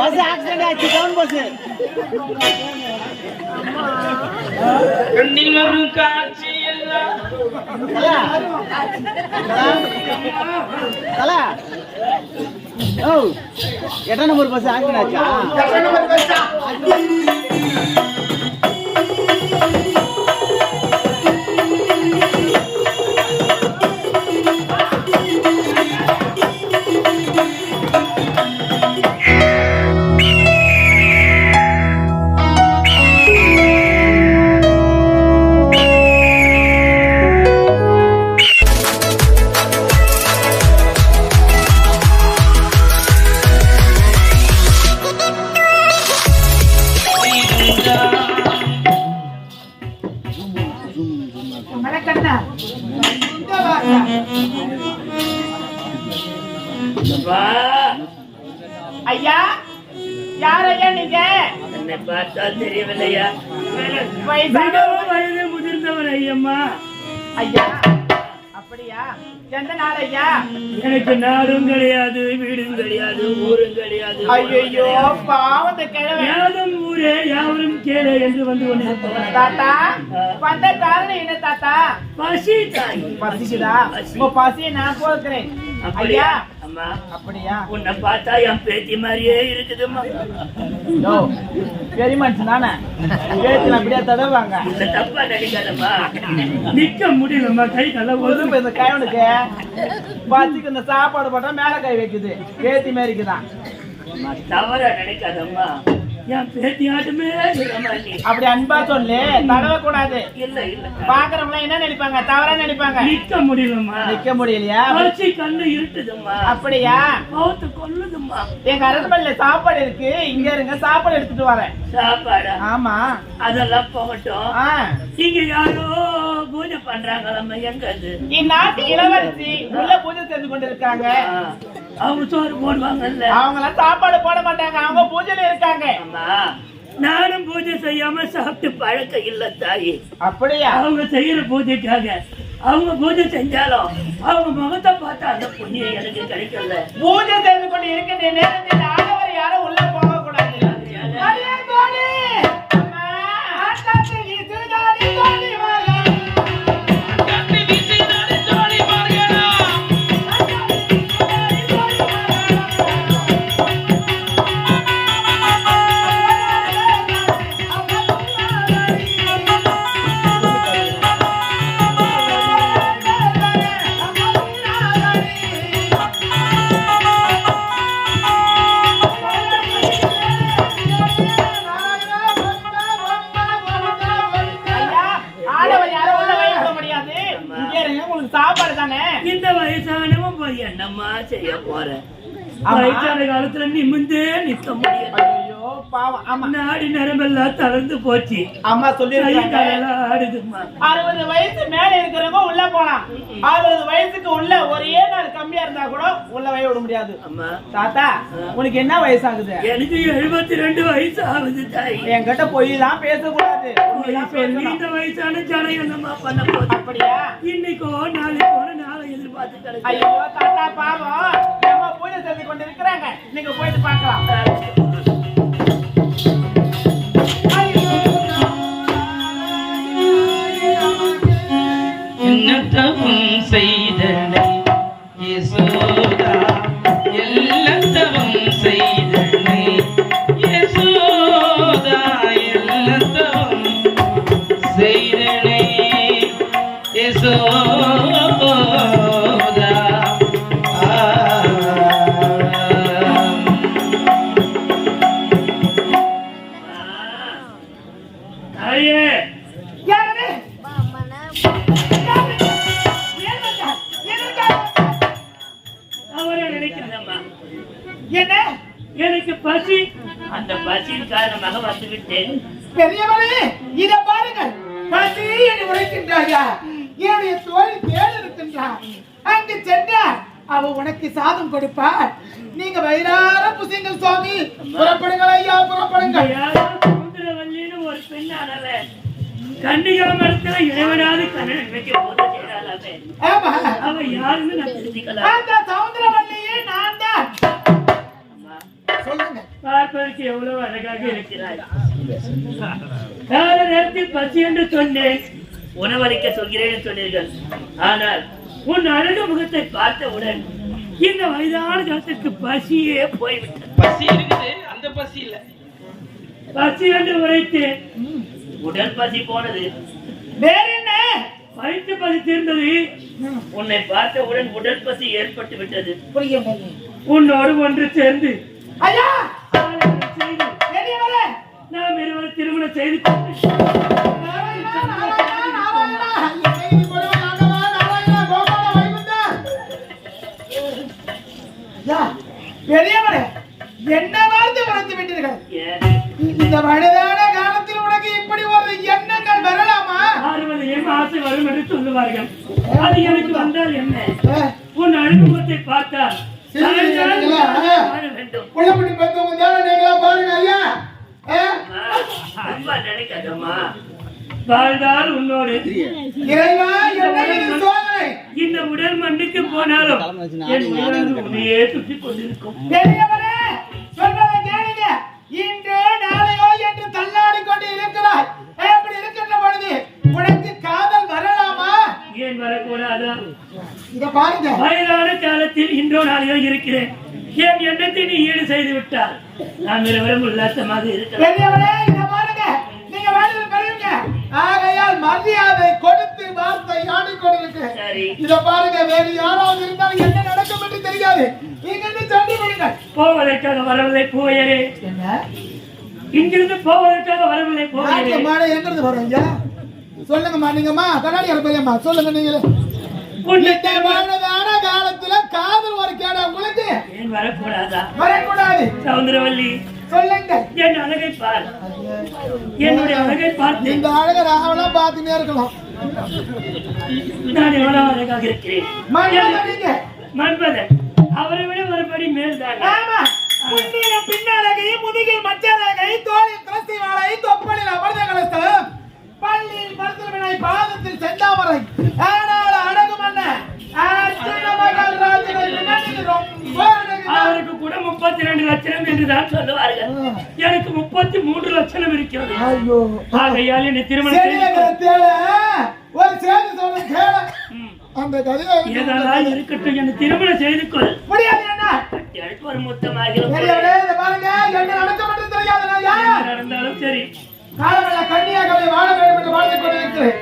Bus accident ஆச்சு town bus கண்ணில் வரும் காட்சி எல்லாம் தலா ஓ எட்டாம் நம்பர் பஸ் ஆக்சிடென்ட் ஆச்சா வா என்னை பார்த்தா தெரியவில்லையா? மிகவும் வயது முதிர்ந்தவர் ஐயம்மா. ஐயா அப்படியா? எந்த நாள் ஐயா? எனக்கு நாடும் கிடையாது வீடும் கிடையாது ஊரும் கிடையாது. ஐயோ இந்த கிழமை யாதும் ஊரே யாவரும் கேளு என்று வந்து தாத்தா வந்த காரணம் என்ன தாத்தா? பசி தாய். பசிக்குதா? பசியை நான் போக்குறேன். அப்படியா? ஐயா அப்படியா? உன்னை பார்த்தா என் பேத்தி மாதிரியே இருக்குதும்மா. யோ பெரிய மனுஷன் தானே? பேச்சு அப்படியே தடவாங்க இந்த தப்பா நடிக்காதம்மா நிக்க முடியலம்மா கை ஒரு ஒதுங்க இந்த கைவனுக்கு பசிக்கு இந்த சாப்பாடு போட்டா மேல கை வைக்குது. பேத்தி மாரிக்குதான். தவறா நினைக்காதம்மா. என் பேத்தி ஆட்டுமே. இல்லம்மா நீ அப்படி அன்பா சொல்லு. தடவ கூடாது. இல்ல இல்ல. பாக்குறவங்க என்ன நினைப்பாங்க? தவறா நினைப்பாங்க? நிக்க முடியலம்மா. நிக்க முடியலையா? கண்ணு இருட்டுதும்மா. அப்படியா? பௌத்து கொல்லுதும்மா எங்க அரசமல்ல சாப்பாடு இருக்கு. இங்க இருங்க சாப்பாடு எடுத்துட்டு வரேன். சாப்பாடா? ஆமா. அதெல்லாம் போகட்டும். ஆ. இங்க யாரோ பூஜை பண்றாங்களம்மா எங்க அது? இந்நாட்டு இளவரசி உள்ள பூஜை செஞ்சு கொண்டு இருக்காங்க அவங்க சோறு போடுவாங்கல்ல. அவங்க எல்லாம் சாப்பாடு போட மாட்டாங்க. அவங்க பூஜையில இருக்காங்க. அம்மா நானும் பூஜை செய்யாம சாப்பிட்டு பழக்கம் இல்ல தாயி. அப்படியா? அவங்க செய்யற பூஜைக்காக அவங்க பூஜை செஞ்சாலும் அவங்க முகத்தை பார்த்தா அந்த புண்ணியம் எனக்கு கிடைக்கல. பூஜை செய்து கொண்டு இருக்கின்ற நேரத்தில் ஆடவர் யாரும் உள்ள போக கூடாது என்னம்மா செய்ய போறேன். வயசான காலத்துல நிமிந்தே நிக்க ஆமா. நாடி நரம்பெல்லாம் தளர்ந்து போச்சு. அம்மா காலெல்லாம் ஆடுதும்மா. அறுபது வயசு மேல இருக்கிறவங்க உள்ள போலாம் அறுபது வயசுக்கு உள்ள ஒரே நாள் கம்மியா இருந்தா கூட உள்ள வை விட முடியாது. அம்மா. தாத்தா உனக்கு என்ன வயசாகுது? எனக்கு எழுபத்தி ரெண்டு வயசு ஆகுது தாய். என்கிட்ட பொய்யெல்லாம் பேசக்கூடாது. சொல்லி. இந்த வயசான ஜனம் என்னம்மா பண்ண போகுது அப்படியா? இன்னைக்கோ நாளைக்கோ ஐயோ தாத்தா பாவம். நம்ம பூஜை செஞ்சு கொண்டு இருக்கிறாங்க நீங்க போயிட்டு பார்க்கலாம். என்னத்தவம் கன்னிகா மரத்துல இறைவனாவது கண்ணன் வைக்க போது அவ யாருன்னு நான் தெரிஞ்சுக்கலாம் தான். எவ்வளவு அழகாக இருக்கிறாய். கால நேரத்தில் பசி என்று சொன்னேன். உணவளிக்க சொல்கிறேன் சொன்னீர்கள். ஆனால் உன் அழகு முகத்தை பார்த்தவுடன் இந்த வயதான காலத்துக்கு பசியே போய்விட்டது. பசி இருக்குது அந்த பசி இல்ல. பசி என்று உரைத்தேன். உடல் பசி போனது. வேற என்ன? வயிற்று பசி தீர்ந்தது. உன்னை பார்த்தவுடன் உடல் பசி ஏற்பட்டு விட்டது. உன்னோடு ஒன்று சேர்ந்து ஐயா! நாம் இருவரும் திருமணம் செய்து கொண்டு இத பாருங்க. வயதான காலத்தில் இன்றோ நாளையோ இருக்கிறேன். என் எண்ணத்தை நீ ஈடு செய்து விட்டால் நாம் இருவரும் உல்லாசமாக பாருங்க. நீங்க வேலையில் பெரியவங்க ஆகையால் மரியாதை கொடுத்து வார்த்தை ஆடிக்கொண்டிருக்கு சரி. இத பாருங்க வேறு யாராவது இருந்தாலும் என்ன நடக்கும் என்று தெரியாது. நீங்க சென்று விடுங்கள் போவதற்காக வரவில்லை போயரே. என்ன? இங்கிருந்து போவதற்காக வரவில்லை போயரே. எங்கிருந்து வர்றீங்க? சொல்லுங்கம்மா நீங்கம்மா கண்ணாடி பையம்மா சொல்லுங்க நீங்களே. வயதான காலத்துல காதல் ஒரு கேட. உங்களுக்கு? ஏன் வரக்கூடாதா? வரக்கூடாது. சவுந்தரவல்லி சொல்லுங்க என் அழகை பார். என்னுடைய அழகை பார்த்து. இந்த அழக ராவெல்லாம் பார்த்துட்டே இருக்கலாம். நான் எவ்வளவு அழகாக இருக்கிறேன். அவரை விட மறுபடி மேல்தான்? ஆமா. முன்னில பின்னழகை முதுகில் மச்சழகை தோளில் துளசி வாழை தொப்பலில் அமர்ந்த கலசம் பள்ளியில் மருத்துவமனை பாதத்தில் செந்தாமரை. என்று தான் சொல்லுவார்கள். எனக்கு முப்பத்தி மூன்று லட்சம் இருக்கிறது. ஆகையால் என்னை திருமணம். அந்த ஏதானால் இருக்கட்டும் என்னை திருமணம் செய்து கொள். முடியாது என்ன? கட்டி காலமல்ல கன்னியாகவே வாழ வேண்டும் என்று வாழ்ந்து கொண்டிருக்கிறேன்.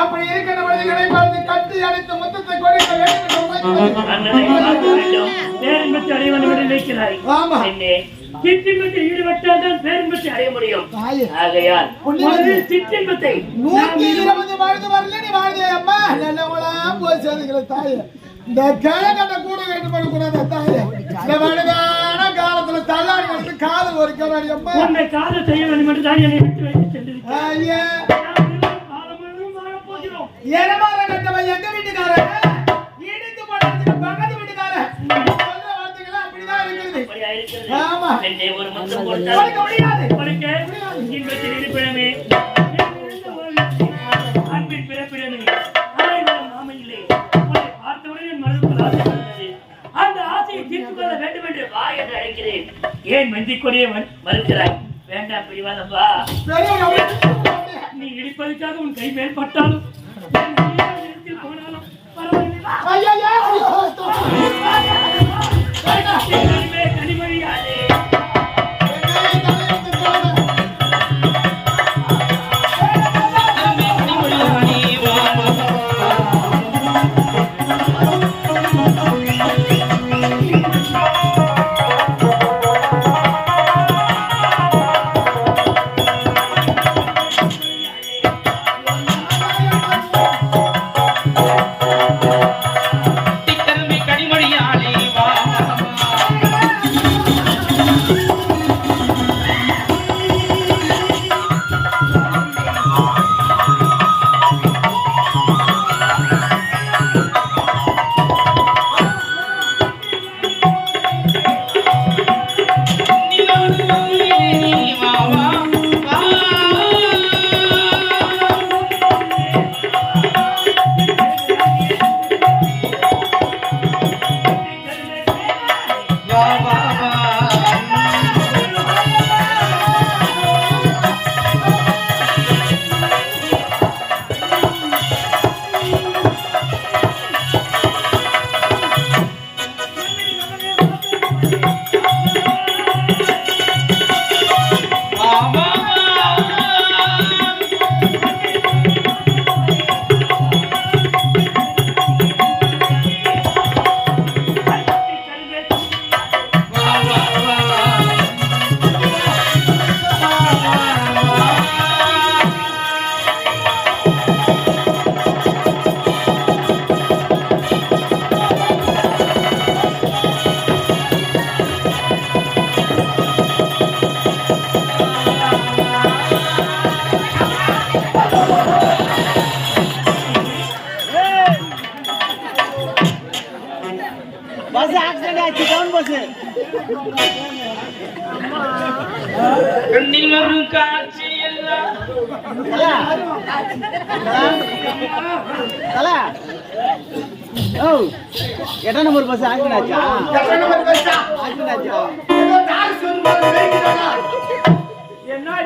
அப்படி இருக்கின்ற மனிதர்களை பார்த்து கட்டி அணைத்து முத்தத்தை கொடுக்க வேண்டும் வேண்டும் பேரன்பத்தை அடைய முடியும். ஆகையால் சிற்றின்பத்தை நூத்தி இருபது வாழ்ந்து வரல நீ வாழ்ந்தே அம்மா. நல்லவளாம் போய் சேர்ந்துக்கிற தாயே. இந்த கிழக்கட்ட கூட வேண்டும் பண்ணக்கூடாது தாயே. தள்ளாடி வந்து காதல் ஒரு கிளாடி அம்மா. உன்னை காதல் செய்ய வேண்டும் என்று தான் என்னை விட்டு வைத்து சென்றிருக்கிறேன். ஐயே. எரமாற கட்டவன் எங்க வீட்டுக்காரன் இடித்து போட்டு பக்கத்து வீட்டுக்காரன் சொல்ற வார்த்தைகள் அப்படிதான் இருக்குது. அப்படியா இருக்கிறது? ஆமா. என்னை ஒரு முத்தம் கொடுக்க கொடுத்தால் முடியாது. கொடுக்க இன்பத்தில் இருப்பிடமே. அன்பின் பிறப்பிடமே. ஆயிரம் மாமையிலே உன்னை பார்த்தவுடன் என் மனதுக்குள் ஆசை வந்தது. அந்த ஆசையை தீர்த்து கொள்ள வேண்டும் என்று அழைக்கிறேன். ஏன் மந்திக் கொடியே மறு- மறுக்கிறாய்? வேண்டாம் பெரியவங்க நீ இடிப்பதற்காக உன் கை மேல் பட்டாலும்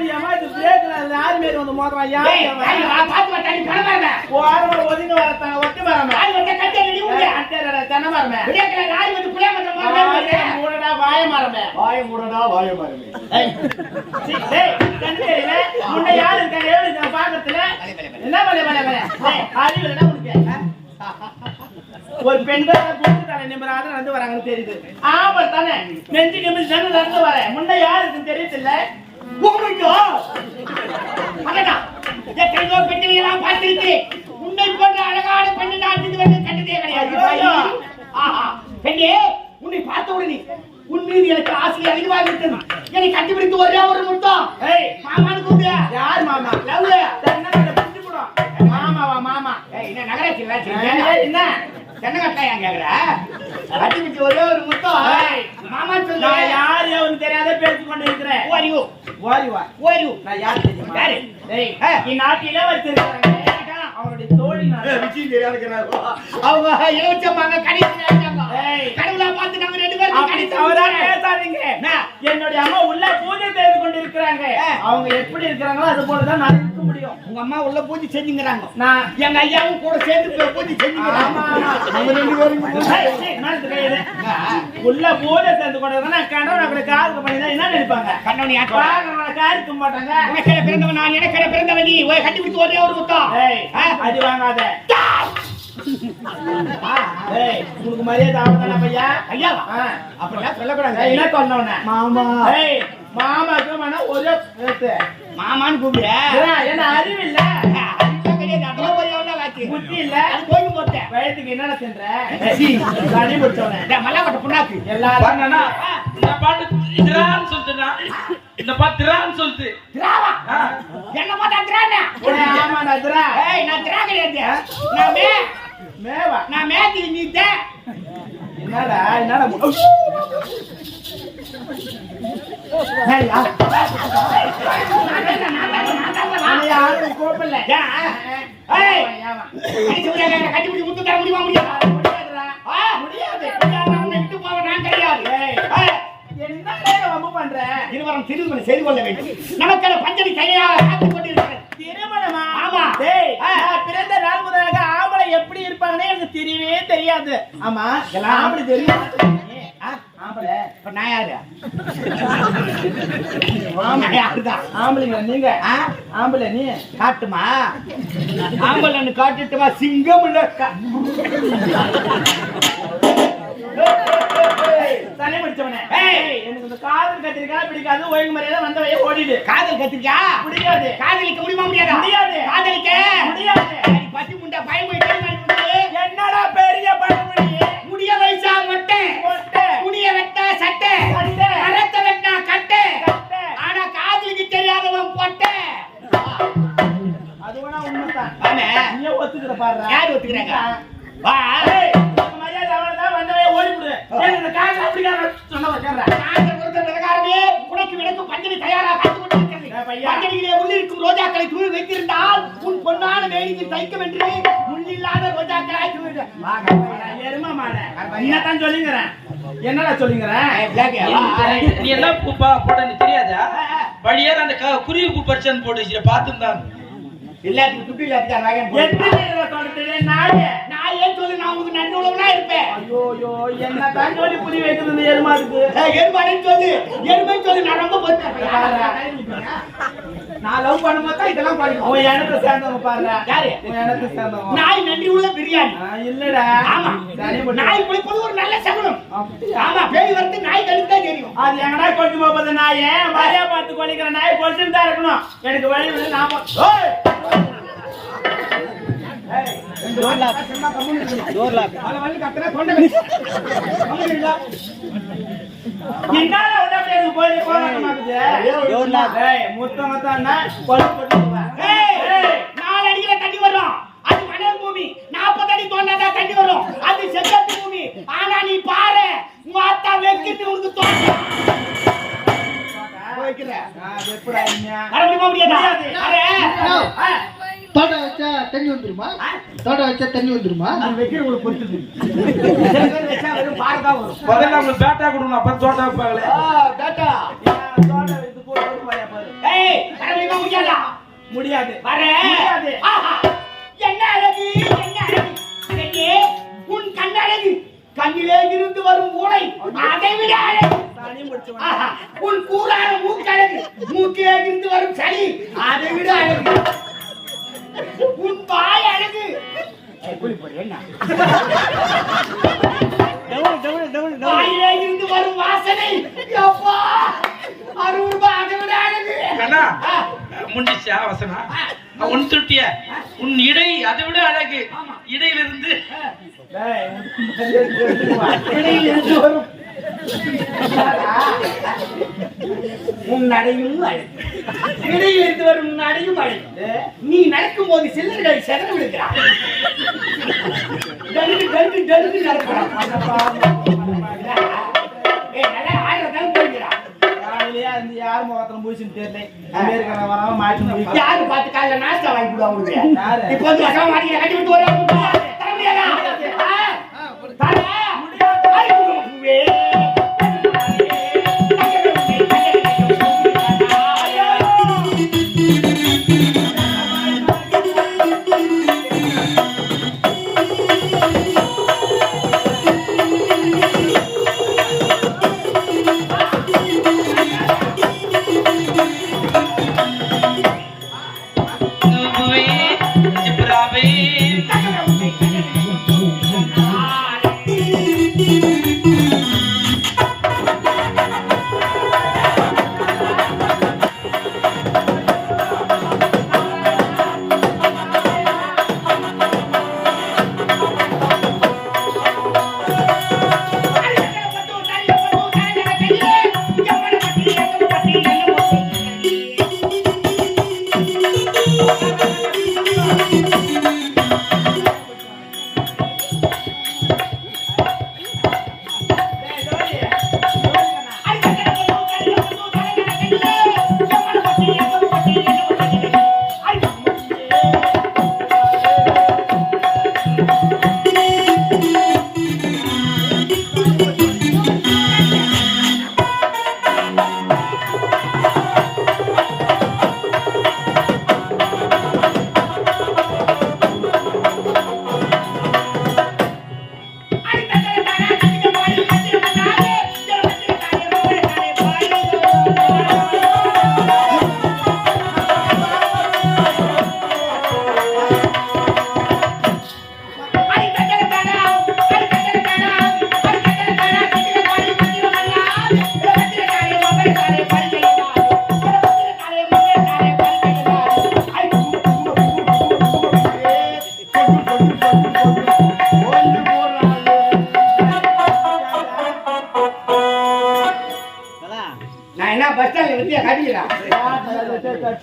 என்னடி அம்மா இது பிரேக்ல யார் மேல வந்து மோதுறான் யார் ஏய், ஏய், வா, பாத்து வா, தண்ணி பரவாயில்ல. ஓரமா ஒதுங்க வரத்தாங்க ஒட்டி மரமே ஆள் வந்தா கட்டி அடி உங்க. அட்டேடா தென்னை மரமே விடியற்காலை நாய் வந்து புளிய மரம் மாதிரி வருது. மூடடா வாய மரமே வாய மூடடா, வாய மரமே. ஏய், சீ, டேய், கண்ணு தெரியல முன்ன யாரு இருக்காங்க? ஏழு இருக்காங்க பாக்கத்துல என்ன அறிவு உனக்கு ஆ? ஒரு பெண்கள் புட்டு தலை நிமிராத நடந்து வராங்கன்னு தெரியுது. ஆமா தானே நெஞ்சு நிமிஷம் நடந்து வரேன் முன்ன யாருக்குன்னு தெரியுது இல்ல உங்களுக்கோ? மகனா, எத்தனையோ பெண்களை எல்லாம் பார்த்திருக்கிறேன். உன்னை போன்ற அழகான பெண்ணை நான் இதுவரை கண்டதே கிடையாது. பெண்ணே, உன்னை பார்த்த உடனே உன் மீது எனக்கு ஆசை அதிகமாக விட்டது என்னை கட்டிப்பிடித்து ஒரே ஒரு முத்தம். ஏய். மாமான்னு கூப்பிடு. யார் மாமா? லவ். மாமாவா மாமா என்ன நகராட்சி? என்ன? தென்னை கட்டாயா கேக்குற? கட்டிப்பிடித்து ஒரே ஒரு முத்தம். ஏய், மாமான்னு சொல்லு. யார் தெரியாத பேசிக் கொண்டு இருக்கிறேன் Who are you? ஓடி வா Who are you? நான் யார் தெரியுமா யாரு? இந்நாட்டிலே வச்சிருக்காங்க அவருடைய தோழி நான் அவங்க இளவச்சம்மாங்க கடிச்சு நினைச்சாங்க. ஏய். கடவுளா பார்த்து நாங்க அப்படி தவறா. பேசாதீங்க என்ன? என்னுடைய அம்மா உள்ள பூஜை செய்து கொண்டு இருக்கிறாங்க ஆ. அவங்க எப்படி இருக்கிறாங்களோ அது போலதான் நான் இருக்க முடியும் உங்க அம்மா உள்ள பூஜை செஞ்சுங்கிறாங்க நான் எங்க ஐயாவும் கூட சேர்ந்து பூஜை செஞ்சுங்கிறாங்க ஆமா, ஆமா. அவங்க ரெண்டு பேரும் ஏய், ஏய், மேலத்து கை எடு. உள்ள பூஜை சேர்ந்து கொண்டு இருந்தா நான் கணவன் அப்படி காருக்கு பண்ணி என்ன நினைப்பாங்க கண்ணவனி காருக்கு மாட்டாங்க பிறந்தவன் நான் எனக்கே பிறந்தவன் நீ பிடித்து ஒரே ஒரு ஆ? அடி வாங்காத ஏய் உனக்கு மரியாதை ஆகுதானா பையா? ஐயாவா ஆ. அப்படிலாம் சொல்லக்கூடாது. ஏய், என்ன மாமா. ஏய் மாமாக்கு மன ஒரே மாமான்னு கூப்பிடு என்ன அறிவு இல்ல. புத்தி இல்ல. அது கோயில் போட்டேன் வயதுக்கு என்னடா சென்ற மல்லாக்கட்ட புண்ணாக்கு. எல்லாரும். இந்த பாட்டு திரான்னு சொல்லிட்டுண்ணா. இந்த பாட்டு திரான்னு சொல்லுது திராவா? என்ன பார்த்தா திரானே ஏய், ஏய் நான் திரா கிடையாது. நான் மே மேவா. நான் மேத்தி நீ என்னடா என்னடா மு- ஏய், யா- அவனை யாரும் கூப்பிடல ஏய் ஏவா. கட்டி விடுங்க கட்டி பிடிச்சி முத்து தர முடியுமா முடியாதா. முடியாது. விட்டு போக நான் கிடையாது. என்னடா வம்பு பண்ற? இருவரும் திருமணம் செய்து கொள்ள வேண்டும். நமக்கான பஞ்சமி தனியாக காத்துக் கொண்டிருக்கிறது திருமணமா ஆமா. டேய் ஆ. நான் பிறந்த நாள் முதலாக ஆம்பளை எப்படி இருப்பாங்கன்னே எனக்கு தெரியவே தெரியாது ஆமா எல்லாம் ஆம்பளை தெரியும் ஆ, ஆம்பளை இப்ப நான் யாரு ஆமா நான் யாருதான்? ஆம்பளைங்க நீங்க? ஆம்பளை நீ? காட்டுமா? ஆம்பளன்னு காட்டுட்டுமா சிங்கம் இல்ல தலை. ஏய், எனக்கு இந்த காதல் கத்திரிக்காய் பிடிக்காது. ஒழுங்கு மரியாதை வந்த வழியே ஓடிடு. காதல் கத்திரிக்கா? பிடிக்காது காதலிக்க முடியுமா முடியாதா? முடியாது. காதலிக்க? முடியாது. பட்டி முண்டா பயம் என்னடா பெரிய பழமொழி? முடிய வயசா மொட்டை. துணிய வெட்டா சட்டை. மரத்தை வெட்டா கட்டை. ஆனா காதலிக்கு தெரியாதவன் பொட்டை. அது வேணா உண்மைதான். ஒத்துக்கிற பாரு யார் ஒத்துக்கிறாங்க? வா. மரியாதை ஓடிவிடு இந்த காதல் அப்படிக்கார சொன்னவன். கேட்கிறேன் நாங்கள் கொடுத்த விவகாரமே உனக்கு விளக்கு காத்துக் கொண்டிருக்கிறது ஏ உள்ளிருக்கும் ரோஜாக்களை தூவி வைத்திருந்தால் உன் பொன்னான வேணியில் தைக்கும் என்று முள்ளில்லாத ரோஜாக்களாய் தூவி எருமா மாட. என்னதான் சொல்லிங்கிறேன். என்னடா சொல்லிங்கிறேன் நீ என்ன பூப்பா போட்ட நீ தெரியாதா? வழியார அந்த குருவி பூ பறிச்சான்னு போட்டு பார்த்துருந்தான் எல்லாத்துக்கும் துட்டு இல்லாத எத்தனை பேரை நான் ஏன் சொல்லு நான் உங்களுக்கு நன்றி உள்ளவனா இருப்பேன். ஐயோ ஐயோ என்னதான் சொல்லி புரிய வைக்கிறது இந்த எருமாதுக்கு எருமாடன் சொல்லு. எருமை சொல்லு நான் ரொம்ப பொறுத்தேன். நான் லவ் பண்ணும்போது தான் இதெல்லாம் படிக்கும் அவன் எனக்கு சேர்ந்தவங்க பாரு யாரு? எனக்கு சேர்ந்தவங்க. நாய் நன்றி உள்ள பிரியாணி. இல்லடா. ஆமா. நாய் குளிப்பது ஒரு நல்ல சகுனம்? ஆமா பேய் வரது நாய் கழுத்து தான் தெரியும். அது எங்கடா கொண்டு போகுது நாயே? மழையா பார்த்து கொலிக்கிற நாய் கொலிச்சுட்டு தான் இருக்கணும். எனக்கு வழி வந்து நாலு அடியில தண்ணி வரும் அது மணல் பூமி நாற்பது அடி! தோண்டாதான் தண்ணி வரும் அது செங்கத்து பூமி ஆனா நீ பாரு மாத்தா வைக்கிட்டு உனக்கு தோட்டம் வைக்கிறேன் முடியாதா முடியாது. அரே ஆ. தோட்டம் வச்சா தண்ணி வந்துருமா? தோட்டம் வச்சா தண்ணி வந்துருமா? பாரு தான் வரும் முதல்ல அவங்களுக்கு பேட்டா கொடுக்கணும் அப்ப தோட்டா வைப்பாங்களே. வைத்து போட்டு. முடியாதா? முடியாது. வரேன் முடியாது. ஆஹா. என்ன அழகு என்ன அழகு? உன் கண் அழகு கண்ணிலே இருந்து வரும் ஊனை அதை விட அழகு. உன் கூறான மூக்கழகு. மூக்கிலே இருந்து வரும் சளி அதை விட அழகு. உன் வாய் அழகு. குளி போடு, என்ன? வாயிலே இருந்து வரும் வாசனை. அப்பா அறுபது ரூபாய் அதை விட அழகு. அண்ணா ஆ. முடிச்சா வசனா உன் துட்டிய உன் இடை அதை விட அழகு. இடையிலிருந்து வரும் அழகு. இடையில் இருந்து வரும் உன் நடையும் அழகு. நீ நடக்கும் போது சில்லர்களை செதற நடக்கிறான் யார் முகத்துல முடிச்சுன்னு தெரியல. அமெரிக்கால வராம மாட்டி முடியும் யாரு பார்த்து காலைல நாஸ்டா வாங்கி யாரு? இப்போ வந்து வசமா கட்டி விட்டு வர தர முடியாதா.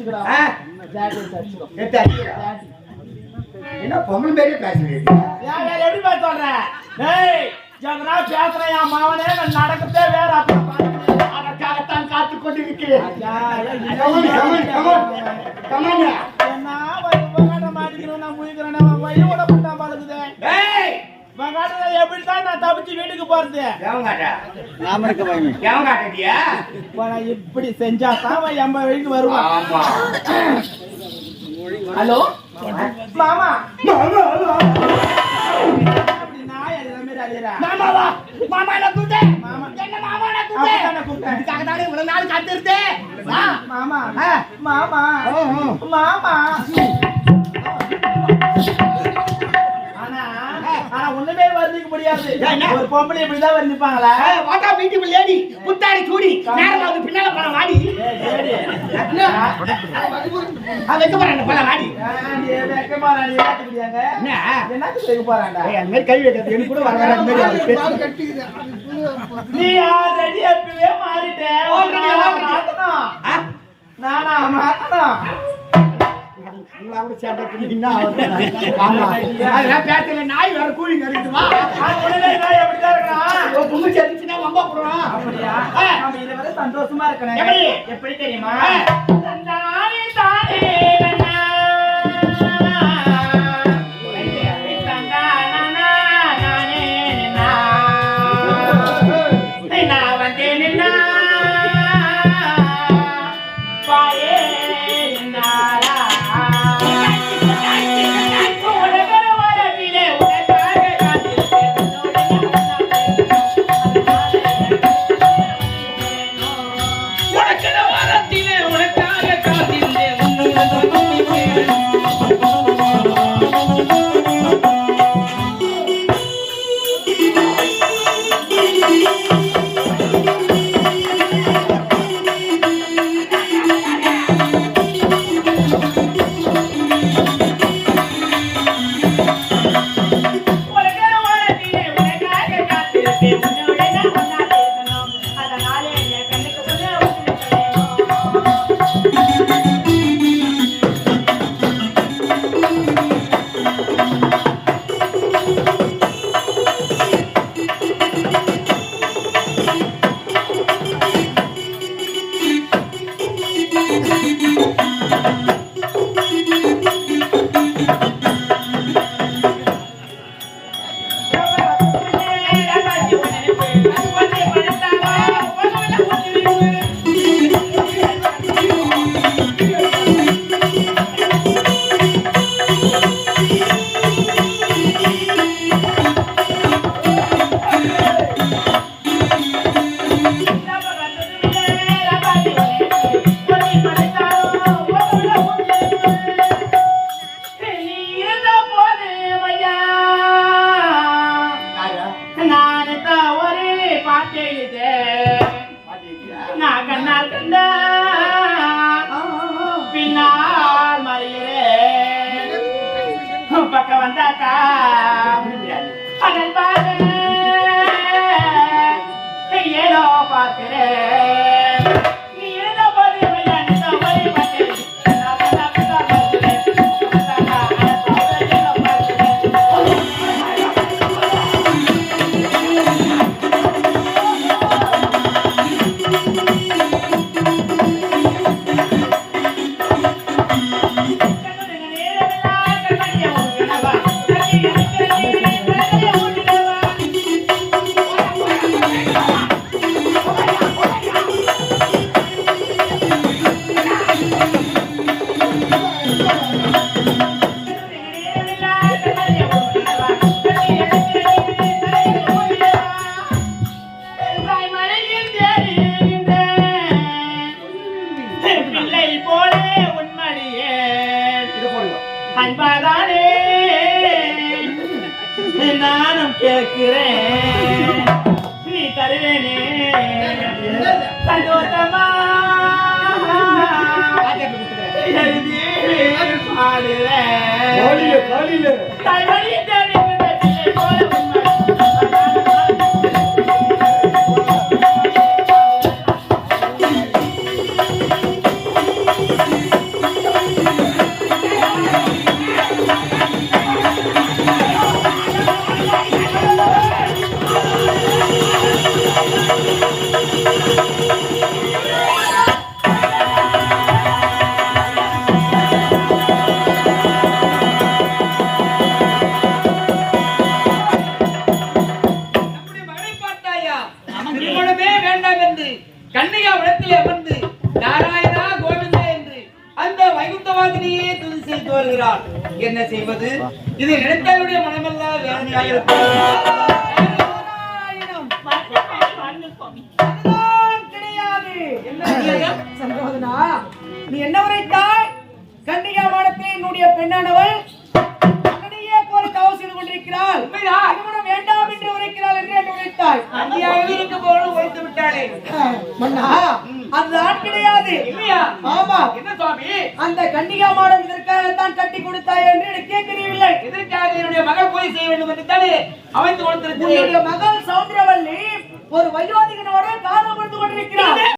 அடிச்சுக்கிறோம் எடுத்து அடிக்கிறேன். என்ன பொம்பளை பேரே பேசுறீங்க எப்படி பேச பேசுறேன் என் மாவனே நான் நடக்கத்தே வேற. அதற்காகத்தான் காத்து கொண்டிருக்கிறேன் என்ன வழி வகாட்ட மாட்டிக்கிறோம் நான் வழி விட மாட்டான் பாலுக்குது ஏய். வகாட்ட எப்படி தான் நான் தப்பிச்சு வீட்டுக்கு போறது? எவங்காட்டா எவங்காட்டியா இப்ப நான் இப்படி செஞ்சா தான் அவன் எம்ப வீட்டுக்கு வருவான் ஆமா. ஹலோ? மாமா. மாமா அப்படி நாய் அடிக்கிற மாதிரி மாமாவா? மாமா என்ன கூப்பிட்டு? மாமா. என்ன மாமா என்ன அப்படித்தானே கூப்பிட்டு. கூப்பிட்டேன். இதுக்காக தானே இவ்வளவு நாள் காத்திருந்தேன். வா. மாமா. மாமா. மாமா. என்ன? ஒரு பொம்பளை இப்படிதான் வர்ணிப்பாங்களா வாட்டா பியூட்டிஃபுல் லேடி புத்தாடி சூடி நேரமா வந்து பின்னால போன வாடி. அது வைக்க போறேன் போல வாடி ஏண்டி, வெக்கமா நான் ஏத்துக்கிறியாங்க? என்ன என்னத்துக்கு வைக்க போறான்டா? ஏய், அந்த மாதிரி கை வைக்கிறது எனக்கு கூட வர வர அந்த மாதிரி அது பேசு. நீ already எப்பவே மாறிட்ட. Already நானா already. மாத்தணும். ஆ? கூட சேர்ந்தா அதெல்லாம் நாய் வேற கூலி நடிக்குமா உடனே நான் எப்படிதான் பொண்ணு சேர்ந்துச்சுன்னா அப்படியா சந்தோஷமா இருக்கணும் எப்படி தெரியுமா நானும் கேட்கிறேன்? நீ தருவேனே. சந்தோஷமா? எழுதி பாடுறேன். பார்த்தாயா திருமணமே வேண்டாம் என்று கண்ணையா உடத்தில் அமர்ந்து நாராயணா கோவிந்தா என்று அந்த வைகுந்தவாதினியே துதி செய்து வருகிறார் என்ன செய்வது? இது நினைத்தாருடைய மனமெல்லாம் வேதனையாக கிடையாது. என்ன நீ என்ன உரைத்தாய்? கன்னிகா மாடத்தில் என்னுடைய பெண்ணானவள் கொண்டிருக்கிறாள். உண்மைதான். திருமணம் வேண்டாம் என்று உரைக்கிறாள் என்று இருக்க போல விட்டாளே. மன்னா கிடையாது. இல்லையா? ஆமா. என்ன சுவாமி? அந்த கன்னிகா மாடம் இதற்காகத்தான் கட்டி கொடுத்தாய் என்று எனக்கு தெரியவில்லை என்னுடைய மகள் போய் செய்ய வேண்டும் என்று தானே அமைத்து கொடுத்திருக்கிறேன் மகள் சௌந்தரவல்லி ஒரு வயோதிகனோட காதல் கொடுத்து கொண்டிருக்கிறார்